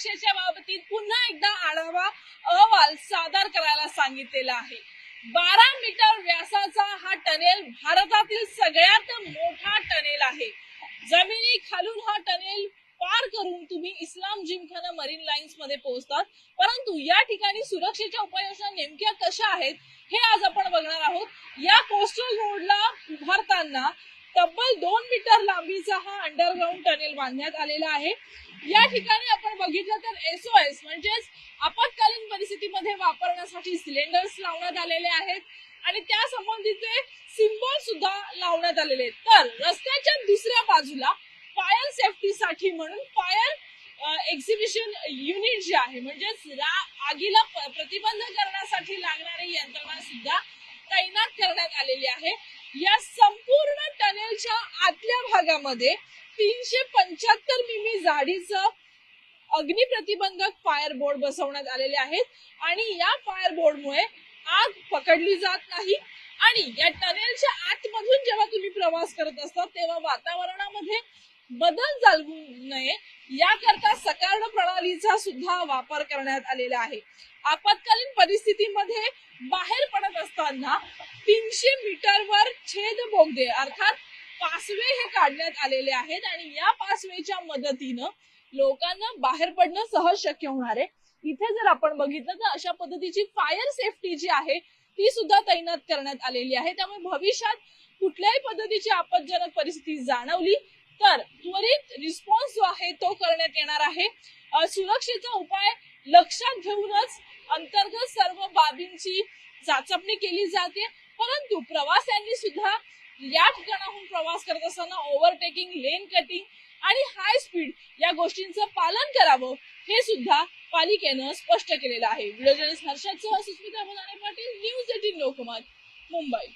सुरक्षेच्या बाबतीत पुन्हा एकदा आढावा अहवाल सादर करायला सांगितलेला आहे. बारा मीटर व्यासाचा हा टनेल भारतातील सगळ्यात मोठा टनेल आहे. जमिनी खालून हा टनेल पार करून तुम्ही इस्लाम जिमखाना मरीन लाईन्समध्ये पोहोचतात. परंतु या ठिकाणी सुरक्षेच्या उपाययोजना नेमक्या कशा आहेत हे आज आपण बघणार आहोत. या कोस्टल रोडला उभारताना तब्बल दोन मीटर लांबीचा हा अंडरग्राऊंड टनेल बांधण्यात आलेला आहे. या ठिकाणी आपण बघितलं तर एसओएस म्हणजेच आपत्कालीन परिस्थितीमध्ये वापरण्यासाठी सिलेंडर्स लावण्यात आलेले आहेत. आणि त्या संबंधीचे सिम्बॉल सुद्धा लावण्यात आलेले आहेत. तर रस्त्याच्या दुसऱ्या बाजूला फायर सेफ्टीसाठी म्हणून फायर एक्झिबिशन युनिट जे आहे म्हणजेच आगीला प्रतिबंध करण्यासाठी लागणारी यंत्रणा सुद्धा तैनात करण्यात आलेली आहे. या संपूर्ण टनेलच्या आतल्या भागामध्ये तीनशे पंच्याहत्तर मिमी जाडीचं अग्निप्रतिबंधक फायर बोर्ड बसवण्यात आलेले आहेत. आणि या फायर बोर्डमुळे आग पकडली जात नाही. आणि या टनेलच्या आतमधून जेव्हा तुम्ही प्रवास करत असता तेव्हा वातावरणामध्ये बदल जाणवू नये याकरता सकारण प्रणालीचा सुद्धा वापर करण्यात आलेला आहे. आपत्कालीन परिस्थितीमध्ये बाहेर पडत असताना तीनशे मीटरवर छेद बोगदे अर्थात पासवे हे काढण्यात आलेले आहेत आणि या पासवेच्या मदतीनं लोकांना बाहेर पडणं सहज शक्य होणार आहे. इथे जर आपण बघितलं तर अशा पद्धतीची फायर सेफ्टी जी आहे ती सुद्धा तैनात करण्यात आलेली आहे. त्यामुळे भविष्यात कुठल्याही पद्धतीची आपत्जनक परिस्थिती जाणवली तर त्वरित रिस्पॉन्स जो आहे तो करण्यात येणार आहे. सुरक्षेचा उपाय लक्षात घेऊनच अंतर्गत सर्व बाबींची चाचपणी केली जाते. परंतु प्रवाशांनी सुद्धा या ठिकाणाहून प्रवास करत असताना ओव्हरटेकिंग लेन कटिंग आणि हाय स्पीड या गोष्टींचं पालन करावं हे सुद्धा पालिकेनं स्पष्ट केलेलं आहे. व्हिडिओ जर्नलिस्ट हर्षद सह सुस्मिता पाटील न्यूज एटीन लोकमत मुंबई.